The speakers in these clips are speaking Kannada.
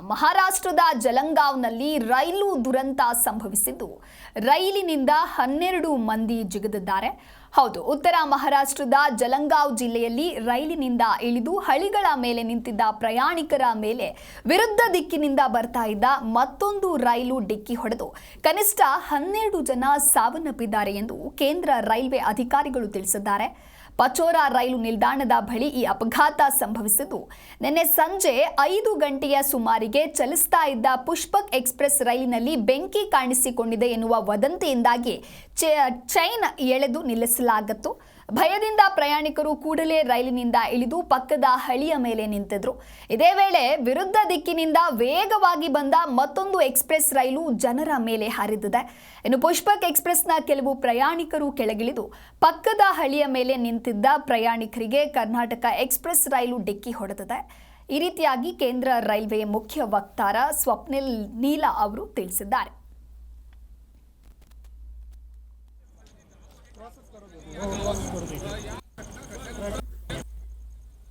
ಮಹಾರಾಷ್ಟ್ರದ ಜಲಂಗಾವ್ನಲ್ಲಿ ರೈಲು ದುರಂತ ಸಂಭವಿಸಿದ್ದು. ರೈಲಿನಿಂದ ಹನ್ನೆರಡು ಮಂದಿ ಜಿಗಿದಿದ್ದಾರೆ. ಹೌದು, ಉತ್ತರ ಮಹಾರಾಷ್ಟ್ರದ ಜಲಂಗಾವ್ ಜಿಲ್ಲೆಯಲ್ಲಿ ರೈಲಿನಿಂದ ಇಳಿದು ಹಳಿಗಳ ಮೇಲೆ ನಿಂತಿದ್ದ ಪ್ರಯಾಣಿಕರ ಮೇಲೆ ವಿರುದ್ಧ ದಿಕ್ಕಿನಿಂದ ಬರ್ತಾ ಇದ್ದ ಮತ್ತೊಂದು ರೈಲು ಡಿಕ್ಕಿ ಹೊಡೆದು ಕನಿಷ್ಠ ಹನ್ನೆರಡು ಜನ ಸಾವನ್ನಪ್ಪಿದ್ದಾರೆ ಎಂದು ಕೇಂದ್ರ ರೈಲ್ವೆ ಅಧಿಕಾರಿಗಳು ತಿಳಿಸಿದ್ದಾರೆ. ಪಚೋರಾ ರೈಲು ನಿಲ್ದಾಣದ ಬಳಿ ಈ ಅಪಘಾತ ಸಂಭವಿಸಿದ್ದು, ನಿನ್ನೆ ಸಂಜೆ ಐದು ಗಂಟೆಯ ಸುಮಾರಿಗೆ ಚಲಿಸ್ತಾ ಇದ್ದ ಪುಷ್ಪಕ್ ಎಕ್ಸ್ಪ್ರೆಸ್ ರೈಲಿನಲ್ಲಿ ಬೆಂಕಿ ಕಾಣಿಸಿಕೊಂಡಿದೆ ಎನ್ನುವ ವದಂತಿಯಿಂದಾಗಿ ಚೈನ್ ಎಳೆದು ನಿಲ್ಲಿಸಲಾಗಿತ್ತು ಭಯದಿಂದ ಪ್ರಯಾಣಿಕರು ಕೂಡಲೇ ರೈಲಿನಿಂದ ಇಳಿದು ಪಕ್ಕದ ಹಳಿಯ ಮೇಲೆ ನಿಂತಿದ್ರು. ಇದೇ ವೇಳೆ ವಿರುದ್ಧ ದಿಕ್ಕಿನಿಂದ ವೇಗವಾಗಿ ಬಂದ ಮತ್ತೊಂದು ಎಕ್ಸ್ಪ್ರೆಸ್ ರೈಲು ಜನರ ಮೇಲೆ ಹಾರಿದ್ದಿದೆ ಇನ್ನು ಪುಷ್ಪಕ್ ಎಕ್ಸ್ಪ್ರೆಸ್ನ ಕೆಲವು ಪ್ರಯಾಣಿಕರು ಕೆಳಗಿಳಿದು ಪಕ್ಕದ ಹಳಿಯ ಮೇಲೆ ನಿಂತಿದ್ದ ಪ್ರಯಾಣಿಕರಿಗೆ ಕರ್ನಾಟಕ ಎಕ್ಸ್ಪ್ರೆಸ್ ರೈಲು ಡಿಕ್ಕಿ ಹೊಡೆದಿದೆ. ಈ ರೀತಿಯಾಗಿ ಕೇಂದ್ರ ರೈಲ್ವೆ ಮುಖ್ಯ ವಕ್ತಾರ ಸ್ವಪ್ನಿಲ್ ನೀಲಾ ಅವರು ತಿಳಿಸಿದ್ದಾರೆ.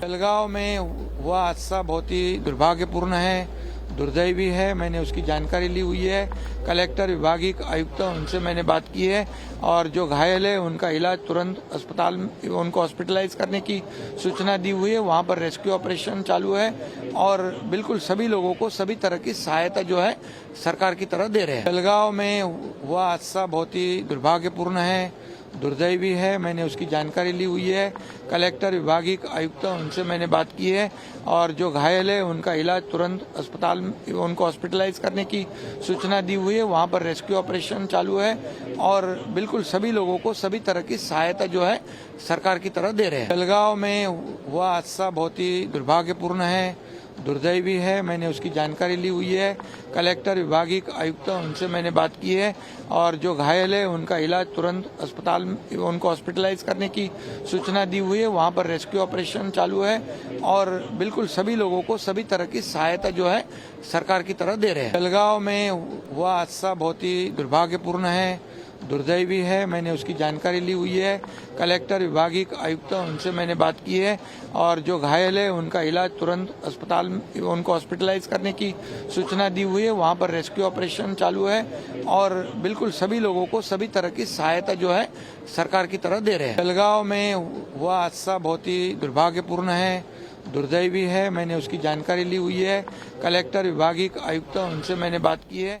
जलगांव में हुआ हादसा बहुत ही दुर्भाग्यपूर्ण है, दुर्दय भी है, मैंने उसकी जानकारी ली हुई है। कलेक्टर विभागीय आयुक्त उनसे मैंने बात की है और जो घायल है, उनका इलाज तुरंत अस्पताल उनको हॉस्पिटलाइज करने की सूचना दी हुई है। वहाँ पर रेस्क्यू ऑपरेशन चालू है और बिल्कुल सभी लोगों को सभी तरह की सहायता जो है, सरकार की तरफ़ दे रहे हैं। जलगांव में हुआ हादसा बहुत ही दुर्भाग्यपूर्ण है दुर्दैवी है, मैंने उसकी जानकारी ली हुई है। कलेक्टर, विभागीय आयुक्त, उनसे मैंने बात की है और जो घायल है, उनका इलाज तुरंत अस्पताल उनको हॉस्पिटलाइज करने की सूचना दी हुई है। वहाँ पर रेस्क्यू ऑपरेशन चालू है और बिल्कुल सभी लोगों को सभी तरह की सहायता जो है, सरकार की तरफ़ दे रहे हैं। जलगांव में हुआ हादसा बहुत ही दुर्भाग्यपूर्ण है। दुर्दैवी है, मैंने उसकी जानकारी ली हुई है। कलेक्टर विभागीय आयुक्त, उनसे मैंने बात की है और जो घायल है, उनका इलाज तुरंत अस्पताल उनको हॉस्पिटलाइज करने की सूचना दी हुई है। वहाँ पर रेस्क्यू ऑपरेशन चालू है और बिल्कुल सभी लोगों को सभी तरह की सहायता जो है, सरकार की तरफ़ दे रहे हैं। जलगांव में हुआ हादसा बहुत ही दुर्भाग्यपूर्ण है। दुर्दैवी है, मैंने उसकी जानकारी ली हुई है। कलेक्टर, विभागीय आयुक्त, उनसे मैंने बात की है और जो घायल है, उनका इलाज तुरंत अस्पताल उनको हॉस्पिटलाइज करने की सूचना दी हुई है। वहाँ पर रेस्क्यू ऑपरेशन चालू है और बिल्कुल सभी लोगों को सभी तरह की सहायता जो है, सरकार की तरह दे रहे हैं। जलगांव में हुआ हादसा बहुत ही दुर्भाग्यपूर्ण है। दुर्दैवी है, मैंने उसकी जानकारी ली हुई है। कलेक्टर, विभागीय आयुक्त, उनसे मैंने बात की है।